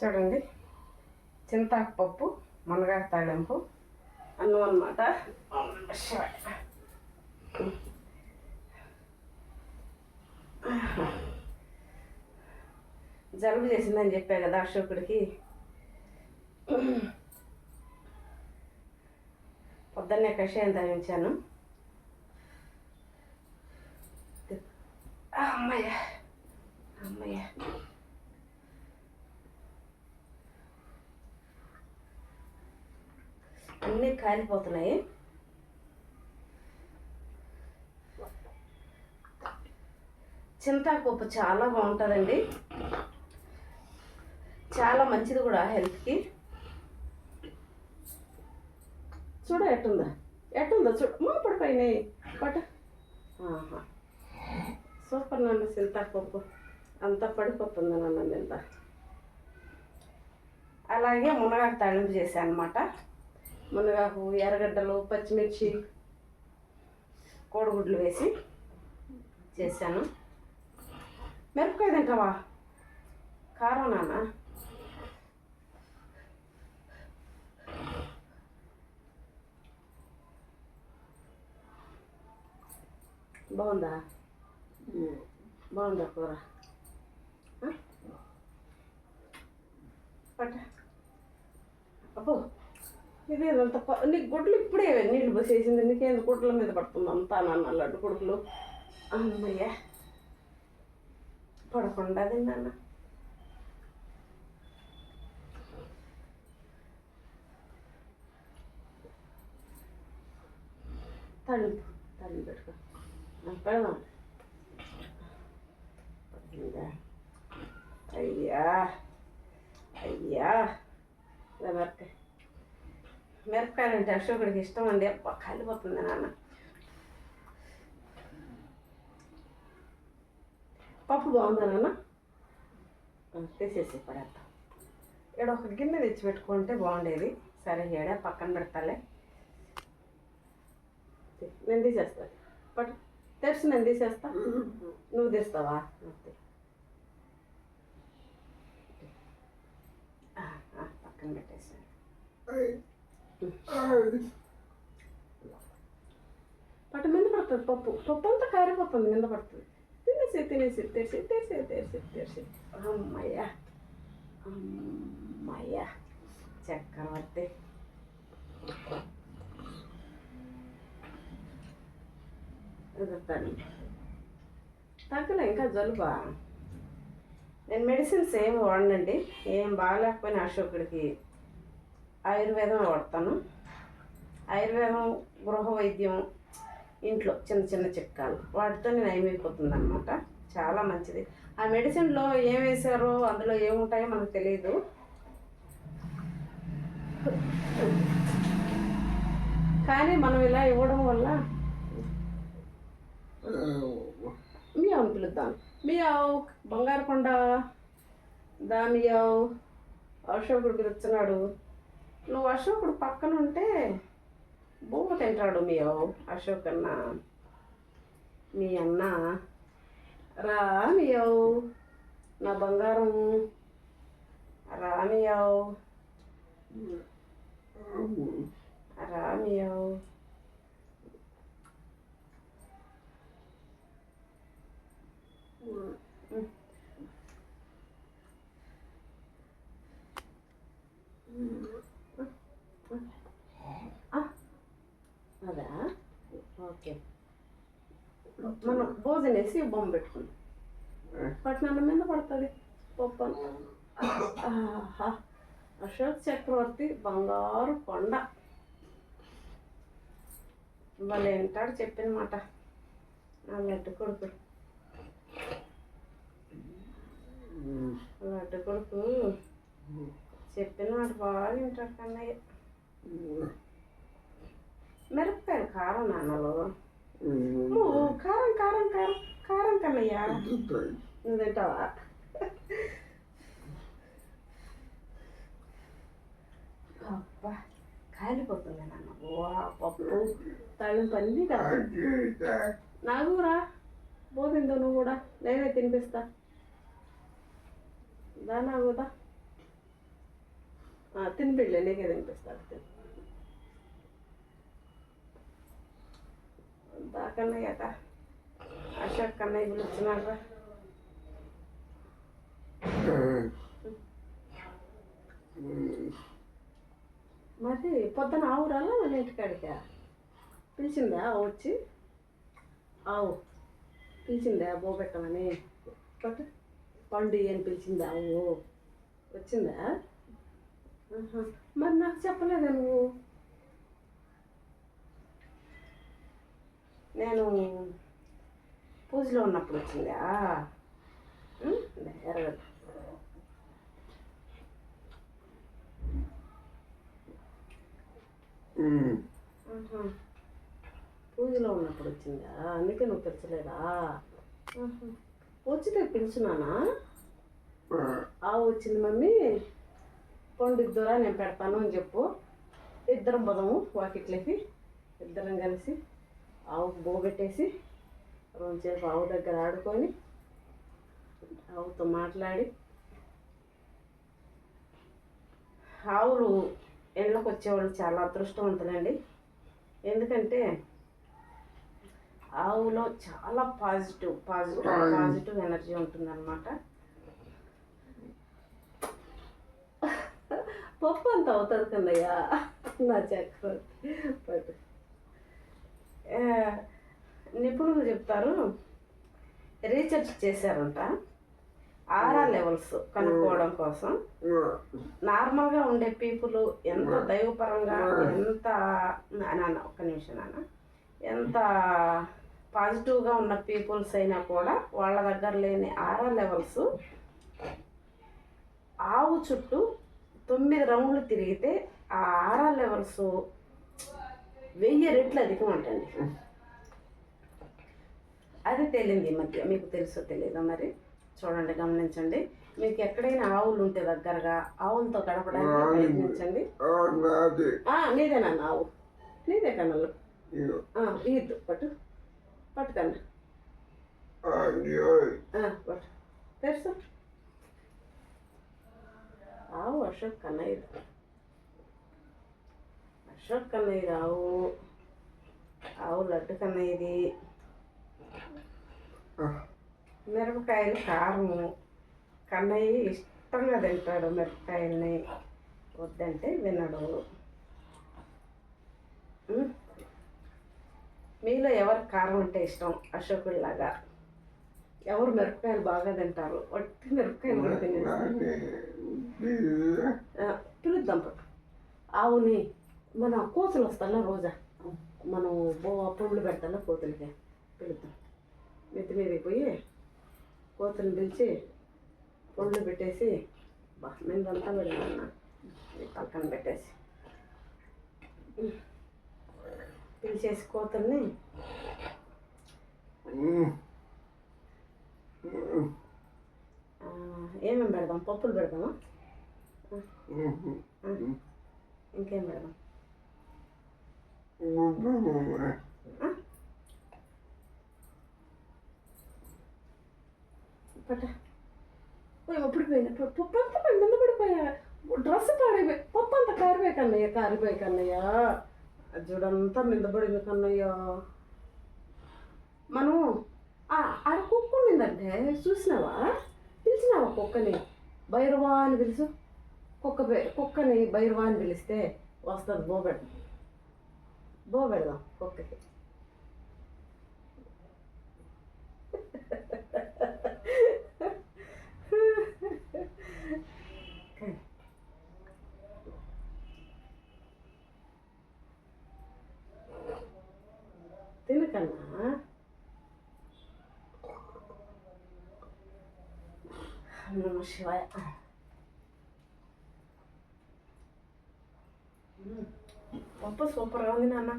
చూడండి. చింతాకు పప్పు మునగాకు తాళింపు అన్నం అనమాట జలుబు చేసిందని చెప్పా కదా అశోకుడికి. పొద్దున్నే కషాయం తాగించాను. అమ్మయ్య అమ్మయ్య. అన్నీ కాలిపోతున్నాయి. చింతాకపప్పు చాలా బాగుంటుందండి. చాలా మంచిది కూడా హెల్త్కి. చూడ ఎట్టుందా ఎట్టుందా చూడు. మా పడిపోయినాయి. పట సూపర్ నాన్న చింతాకపప్పు. అంతా పడిపోతుంది నాన్న నింత అలాగే మునగాకు తాళింపు చేశాను అనమాట మునగాకు ఎర్రగడ్డలు పచ్చిమిర్చి కోడిగుడ్లు వేసి చేశాను. మిరపకాయ తింటావా? కారం నాన్న? బాగుందా? బాగుందా కూర? పట్ట. అబ్బో ఇదేదంత ప- నీకు గుడ్లు ఇప్పుడే నీళ్ళు పోసేసింది. నీకేంది గుడ్ల మీద పడుతుంది అంతా నాన్న లడ్డు కొడుకులు. అమ్మయ్య పడకుండా నాన్న. తలుపు తలుపు పెట్టుకో. పెడదాం? అయ్యా అయ్యా. ఇలా మిరపకాయలు అంటే అశోకుడికి ఇష్టం అండి. అబ్బా కాలిపోతుంది నాన్న. పప్పు బాగుందా నాన్న? తీసేసి పడేద్దాం. ఇక్కడ ఒక గిన్నె తెచ్చి పెట్టుకుంటే బాగుండేది. సరే ఏడా పక్కన పెడతాలే. నేను తీసేస్తా. పట్టు తెరిచి నేను తీసేస్తా. నువ్వు తీస్తావా? అంతే. పక్కన పెట్టేసాను పట్టు మీద పడుతుంది పప్పు పప్పు అంతా కారిపోతుంది మీద పడుతుంది తినేసి తినేసి తెరిసి తెరిసి తెరిసి తెరిసి అమ్మయ్య అమ్మయ్య చక్రవర్తి ఎదుగుతాను తగ్గలే ఇంకా జలుబా నేను మెడిసిన్స్ ఏం వాడనండి ఏం బాగాలేకపోయినా అశోకుడికి ఆయుర్వేదం వాడతాను. ఆయుర్వేదం గృహ వైద్యం ఇంట్లో చిన్న చిన్న చిట్కాలు వాటితో నేను అయిపోతుంది అనమాట చాలా మంచిది. ఆ మెడిసిన్లో ఏం వేశారో? అందులో ఏముంటాయో మనకు తెలియదు కానీ మనం ఇలా ఇవ్వడం వల్ల మియావు పిలుద్దాం. మియావు బంగారు కొండ దా ఆవు అశోకుడు పిలుస్తున్నాడు. నువ్వు అశోకుడు పక్కన ఉంటే బొమ్మ తింటాడు మీ అశోక్ అన్న మీ అన్న. రా మియావు నా బంగారం. రా మియావు రా మియావు ఆ, అదా ఓకే మనం భోజనం వేసి బొమ్మ పెట్టుకుంది పట్నాల మీద పడుతుంది పప్పు అశోక్ చక్రవర్తి బంగారు కొండ. వాళ్ళు వింటాడు చెప్పిన మాట. నా లడ్డు కొడుకు. లడ్డు కొడుకు చెప్పిన మాట బాగా వింటాడు కన్నయ్య. మిరపకాయలు కారం నాన్నలు. కారం కారం కారం కారం కన్నయ్య నువ్వు తింటావా అబ్బా కాలిపోతుంది నాన్న వా పప్పు తాళింపు అన్నీ కాదు నాకు రా పోతుందో నువ్వు కూడా నేనే తినిపిస్తా దా నాగుదా ఆ, తిని బిడ్డలే నీకే తినిపిస్తాను దా కన్నయ్య అశోక్ కన్నయ్య పిలుస్తున్నాడు మరి పొద్దున ఆవు రాలా మన ఇంటికాడికా? పిలిచిందా ఆవు వచ్చి? ఆవు. పిలిచిందా బో పెట్టమని పట్టు పండు అని పిలిచిందా ఆవు? వచ్చిందా. మరి నాకు చెప్పలేదా నువ్వు? నేను పూజలో ఉన్నప్పుడు వచ్చిందా? ఎరగదు. పూజలో ఉన్నప్పుడు వచ్చిందా? అందుకే నువ్వు పిలిచలేదా. వచ్చితే పిలుచున్నానా? ఆవు వచ్చింది మమ్మీ. పండిద్దురా నేను పెడతాను అని చెప్పు. ఇద్దరం పోదాము వాకిట్లకి ఇద్దరం కలిసి. ఆవుకు బోబెట్టేసి రెండుసేపు ఆవు దగ్గర ఆడుకొని ఆవుతో మాట్లాడి ఆవులు ఇళ్ళకి వచ్చేవాళ్ళు చాలా అదృష్టవంతులండి. ఎందుకంటే ఆవులో చాలా పాజిటివ్ పాజిటివ్ పాజిటివ్ ఎనర్జీ ఉంటుందన్నమాట. పప్పు అంత అవుతుంది కన్నయ్య నా చక్రవర్తి ఆ, నిపుణులు చెప్తారు రీసెర్చ్ చేశారంట. ఆరా లెవెల్స్ కనుక్కోవడం కోసం. నార్మల్గా ఉండే పీపుల్ ఎంత దైవపరంగా ఎంత నాన్న ఒక్క నిమిషం నాన్న. ఎంత పాజిటివ్గా ఉన్న పీపుల్స్ అయినా కూడా వాళ్ళ దగ్గర లేని ఆరా లెవెల్స్ ఆవు చుట్టూ తొమ్మిది రౌండ్లు తిరిగితే ఆ ఆరా లెవెల్స్ వెయ్యి రెట్లు అధికం అంటండి. అది తేలింది మధ్య మీకు తెలుసో తెలీదో మరి? చూడండి గమనించండి. మీకు ఎక్కడైనా ఆవులు ఉంటే దగ్గరగా ఆవులతో గడపడానికి ప్రయత్నించండి. ఆ, నీదేనన్న ఆవు. నీదే కన్నలు ఈద్దు పట్టు. పట్టు కన్న ఆ, పట్టు. తెలుసు? ఆవు అశోక్ కన్నయ్య అశోక్ కన్నయ్య ఆవు ఆవు లడ్డు కన్నయ్యది. మిరపకాయలు కారము. కన్నయ్య ఇష్టంగా తింటాడు మిరపకాయల్ని. వద్దంటే వినడు? మీలో ఎవరికి కారం అంటే ఇష్టం? అశోకుడిలాగా. ఎవరు మిరపకాయలు బాగా తింటారు? వట్టి మిరపకాయలు కూడా తినేస్తారు. పిలుద్దాం ఆవుని మన కోతులు వస్తాలా రోజా? మనం బో పువ్వులు పెడతాలా కోతులకి? పెడతాం మెత్తి మీదకి పోయి కోతులను పిలిచి పండ్లు పెట్టేసి బా మిందంతా వెళ్ళాలన్న పక్కన పెట్టేసి. పిలిచేసి కోతుల్ని ఏమేమి పెడదాం? పప్పులు పెడదామా? ఇంకేం పెడదాం? పట్ట పప్పు అంతా పోయి పడిపోయా డ్రెస్ పాడైపోయి పప్పు అంతా కారిపోయి కన్నయ్య కారిపోయి కన్నయ్య జుడంతా మిందపడింది కన్నయ్య మనం ఆ, ఆడ కుక్క ఉండిందంటే చూసినావా పిలిచినావా కుక్కని భైరవా అని పిలుసు కుక్క కుక్కని భైరవా అని పిలిస్తే వస్తుంది బోబెట్టు పెడదాం బో పెడదాం కుక్కకి తినకన్నా నమ శివాయ మ్మ్. పప్పు సూపర్గా ఉంది నాన్న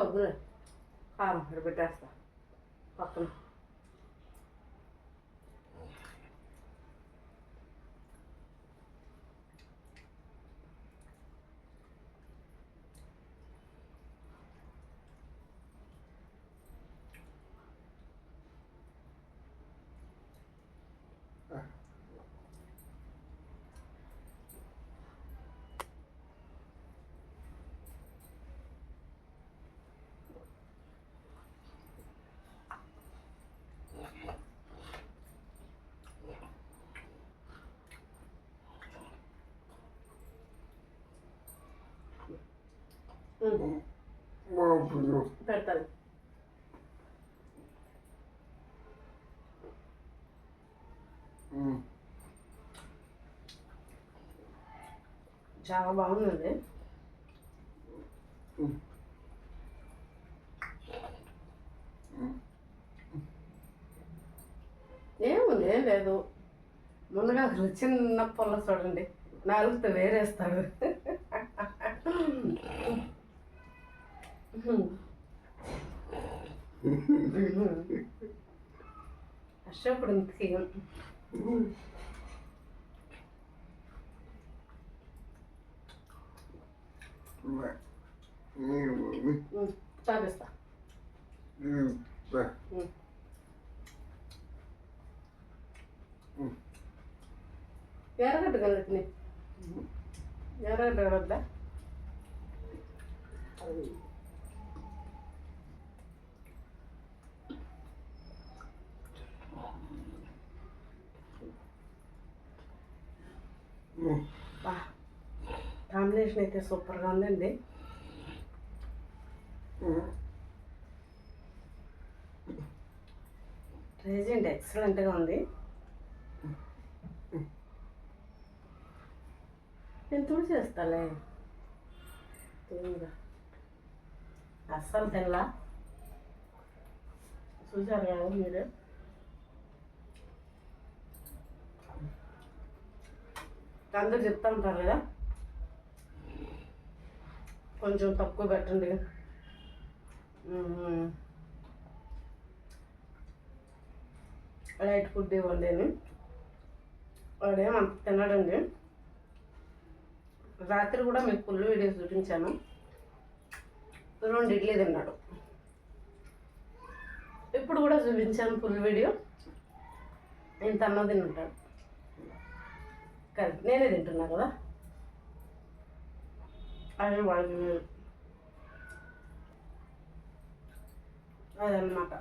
వద్దులే కారం ఇక్కడ పెట్టేస్తా పక్కన పెడతాను చాలా బాగుందండి ఏముంది ఏం లేదు. మునగా చిన్న పొల్ల చూడండి. నాలుగుతో వేరేస్తాడు. കഷ്ടപ്പെടും മിക്സ് ചെയ്യും Sabes tá? Hum, tá. Hum. Hum. ಯಾರು ಕಟ್ಟಗಲ್ತೀನಿ ಯಾರು ಕಟ್ಟಗಲ್ಲ కాంబినేషన్ అయితే సూపర్గా ఉందండి. రేజెంట్ ఎక్సలెంట్గా ఉంది. నేను తుడి చేస్తాలే. అస్సలు తెల్ల. చూసారు కదా మీరు? అందరూ చెప్తా ఉంటారు కదా? కొంచెం తక్కువ పెట్టండి. లైట్ ఫుడ్ ఇవ్వండి అని వాడేం అంత తినడండి. రాత్రి కూడా మీకు ఫుల్ వీడియోస్ చూపించాను. రెండు ఇడ్లీ తిన్నాడు. ఇప్పుడు కూడా చూపించాను ఫుల్ వీడియో. ఇంత అన్నది తింటాడు కరెక్ట్. నేనే తింటున్నా కదా? అది వాళ్ళకి అదనమాట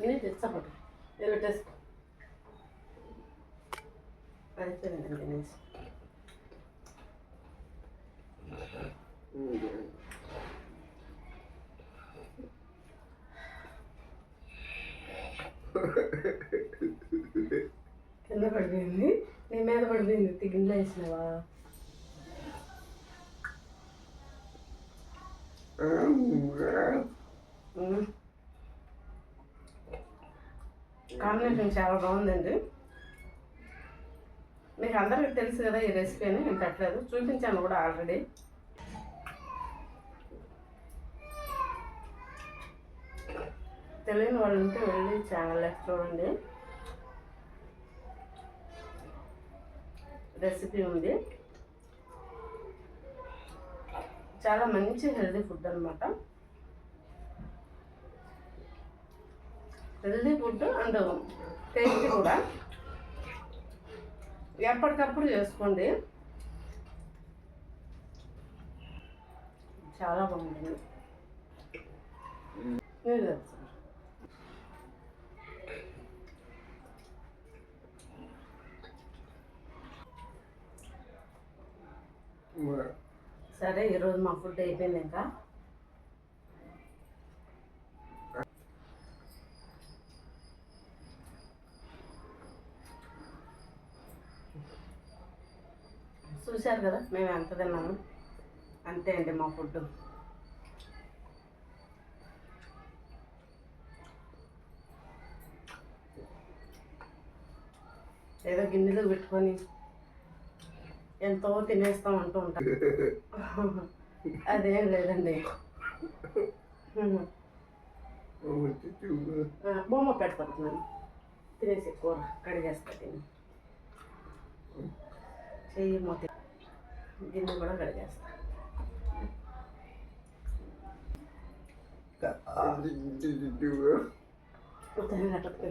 నేను తెచ్చాపట్టు ఇది పెట్టేసుకో అయిపోయిందండి తినేసి కింద పడిపోయింది నీ మీద పడిపోయింది తిగిన వేసినావా. కాంబినేషన్ చాలా బాగుందండి మీకు అందరికీ తెలుసు కదా ఈ రెసిపీ అని నేను పెట్టలేదు. చూపించాను కూడా ఆల్రెడీ. తెలియని వాళ్ళు ఉంటే వెళ్ళి ఛానల్ చూడండి. రెసిపీ ఉంది. చాలా మంచి హెల్దీ ఫుడ్ అనమాట హెల్దీ ఫుడ్ అండ్ టేస్ట్ కూడా. ఎప్పటికప్పుడు చేసుకోండి. చాలా బాగుంటుంది మీరు కదా సార్. సరే ఈరోజు మా ఫుడ్ అయిపోయింది ఇంకా. చూశారు కదా మేము ఎంత తిన్నాము. అంతే అండి మా ఫుడ్. ఏదో గిన్నెలో పెట్టుకొని ఎంతో తినేస్తాం అంటూ ఉంటాం. అదేం లేదండి. బొమ్మ పెడతాను తినేసి కూర కడిగేస్తా తిని. చెయ్యి మొత్తం గిన్నె కూడా కడిగేస్తా ఉత్తరం కట్టదు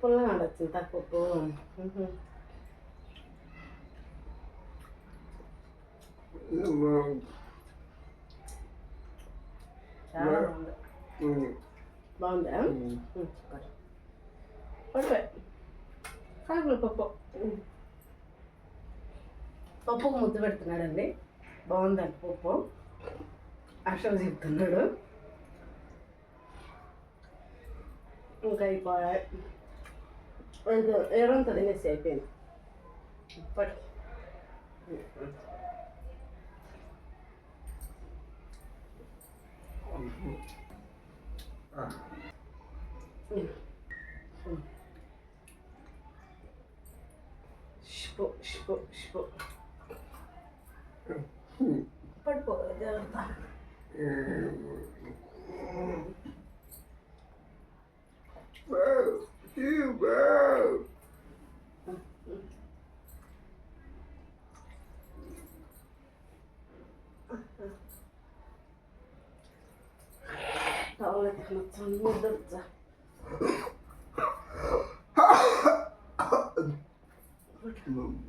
పుల్లగా ఉండొచ్చు తక్కువ బాగుందా. పడిపోయి కాకులు పప్పు. ఉమ్. పప్పుకు ముద్దు పెడుతున్నాడండి. బాగుందండి పప్పు. అక్షర చెప్తున్నాడు. ఇంకా అయిపోయాయి ఏడంతా తినేసి అయిపోయింది. పట్టు షిపో షిపో షిపో పడుకో జాగ్రత్త టవల్ Look at.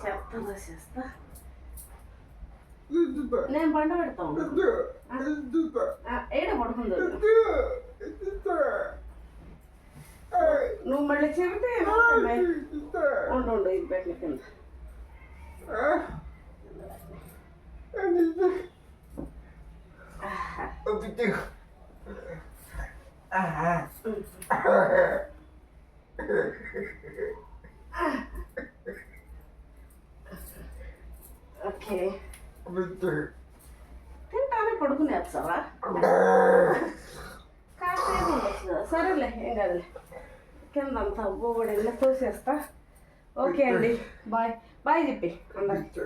చెత్త చేస్తా నేను బండ పెడతాను ఏడ పడుకుందో నువ్వు మళ్ళీ చెబితే ఉండు ఉండు ఇది పెట్టిన కింద ఓకే. తింటానే పడుకునేస్తావా కాసేపు. సరేలే ఏం కాదులే. కింద అంతా ఉబ్బబడి తోసేస్తా. ఓకే అండి బాయ్. బాయ్ చెప్పి అందరికి.